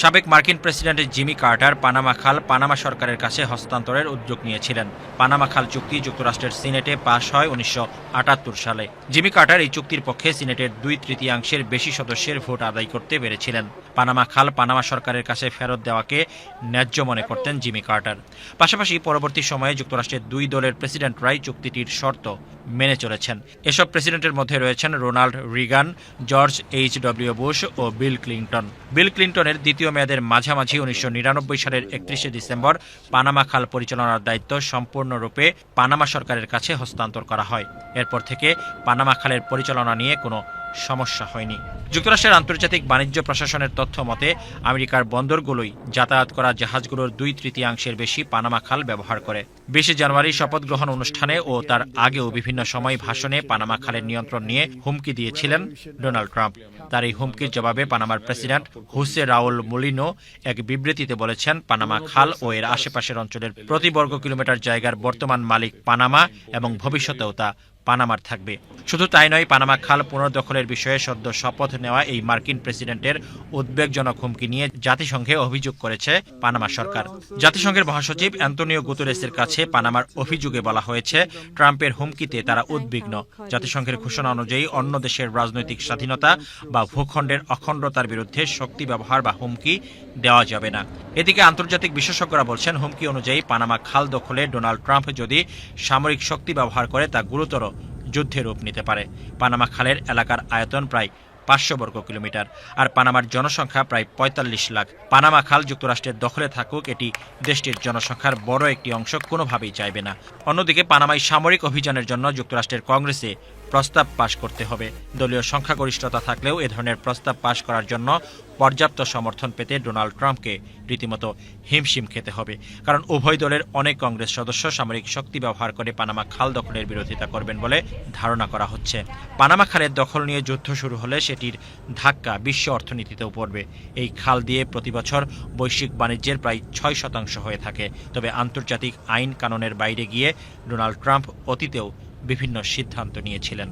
সাবেক মার্কিন president Jimmy Carter Panama খাল পানামা সরকারের কাছে হস্তান্তরের উদ্যোগ নিয়েছিলেন। পানামা খাল চুক্তি যুক্তরাষ্ট্রের সিনেটে পাশ হয় উনিশশো আটাত্তর সালে। জিমি কার্টার এই চুক্তির পক্ষে সিনেটের দুই তৃতীয়াংশের বেশি সদস্যের ভোট আদায় করতে পেরেছিলেন। পানামা খাল পানামা সরকারের কাছে ফেরত দেওয়াকে ন্যায্য মনে করতেন জিমি কার্টার। পাশাপাশি পরবর্তী সময়ে যুক্তরাষ্ট্রের দুই দলের প্রেসিডেন্টরাই চুক্তিটির শর্ত মেনে চলেছেন। এসব প্রেসিডেন্টের মধ্যে রয়েছেন Ronald Reagan, George H W Bush ও বিল ক্লিন্টন। বিল ক্লিন্টনের দ্বিতীয় মেয়াদের মাঝামাঝি উনিশশো নিরানব্বই সালের একত্রিশে ডিসেম্বর পানামা খাল পরিচালনার দায়িত্ব সম্পূর্ণরূপে পানামা সরকারের কাছে হস্তান্তর করা হয়। এরপর থেকে পানামা খালের পরিচালনা নিয়ে কোনো সমস্যা হয়নি। যুক্তরাষ্ট্রের আন্তর্জাতিক বাণিজ্য প্রশাসনের তথ্য মতে, আমেরিকার বন্দরগুলোই যাতায়াত করা জাহাজগুলোর দুই তৃতীয়াংশের বেশি পানামা খাল ব্যবহার করে। বিশে জানুয়ারি শপথ গ্রহণ অনুষ্ঠানে ও তার আগেও বিভিন্ন সময় ভাষণে পানামা খালের নিয়ন্ত্রণ নিয়ে হুমকি দিয়েছিলেন ডোনাল্ড ট্রাম্প। তার এই হুমকির জবাবে পানামার প্রেসিডেন্ট হুসে রাউল মুলিনো এক বিবৃতিতে বলেছেন, পানামা খাল ও এর আশেপাশের অঞ্চলের প্রতি বর্গ কিলোমিটার জায়গার বর্তমান মালিক পানামা এবং ভবিষ্যতেও তা পানামার থাকবে। শুধু তাই নয়, পানামা খাল পুনর্দখলের বিষয়ে সদ্য শপথ নেওয়া এই মার্কিন প্রেসিডেন্টের উদ্বেগজনক হুমকি নিয়ে জাতিসংঘে অভিযোগ করেছে পানামা সরকার। জাতিসংঘের মহাসচিব অ্যান্তনিও গুতরেসের কাছে পানামার অভিযোগে বলা হয়েছে, ট্রাম্পের হুমকিতে তারা উদ্বিগ্ন। জাতিসংঘের ঘোষণা অনুযায়ী অন্য দেশের রাজনৈতিক স্বাধীনতা বা ভূখণ্ডের অখণ্ডতার বিরুদ্ধে শক্তি ব্যবহার বা হুমকি দেওয়া যাবে না। এদিকে আন্তর্জাতিক বিশেষজ্ঞরা বলছেন, হুমকি অনুযায়ী পানামা খাল দখলে ডোনাল্ড ট্রাম্প যদি সামরিক শক্তি ব্যবহার করে, তা গুরুতর যুদ্ধে রূপ নিতে পারে। পানামা খালের এলাকার আয়তন প্রায় পাঁচশো বর্গ কিলোমিটার, আর পানামার জনসংখ্যা প্রায় পঁয়তাল্লিশ লাখ। পানামা খাল যুক্তরাষ্ট্রের দখলে থাকুক, এটি দেশটির জনসংখ্যার বড় একটি অংশ, কোনোভাবেই চাইবে না। অন্যদিকে, পানামায় সামরিক অভিযানের জন্য যুক্তরাষ্ট্রের কংগ্রেসে প্রস্তাব পাশ করতে হবে। দলীয় সংখ্যাগরিষ্ঠতা থাকলেও এ ধরনের প্রস্তাব পাশ করার জন্য পর্যাপ্ত সমর্থন পেতে ডোনাল্ড ট্রাম্পকে রীতিমতো হিমশিম খেতে হবে। কারণ উভয় দলের অনেক কংগ্রেস সদস্য সামরিক শক্তি ব্যবহার করে পানামা খাল দখলের বিরোধিতা করবেন বলে ধারণা করা হচ্ছে। পানামা খালের দখল নিয়ে যুদ্ধ শুরু হলে সেটির ধাক্কা বিশ্ব অর্থনীতিতেও পড়বে। এই খাল দিয়ে প্রতি বছর বৈশ্বিক বাণিজ্যের প্রায় ছয় শতাংশ হয়ে থাকে। তবে আন্তর্জাতিক আইন কানুনের বাইরে গিয়ে ডোনাল্ড ট্রাম্প অতীতেও বিভিন্ন সিদ্ধান্ত নিয়েছিলেন।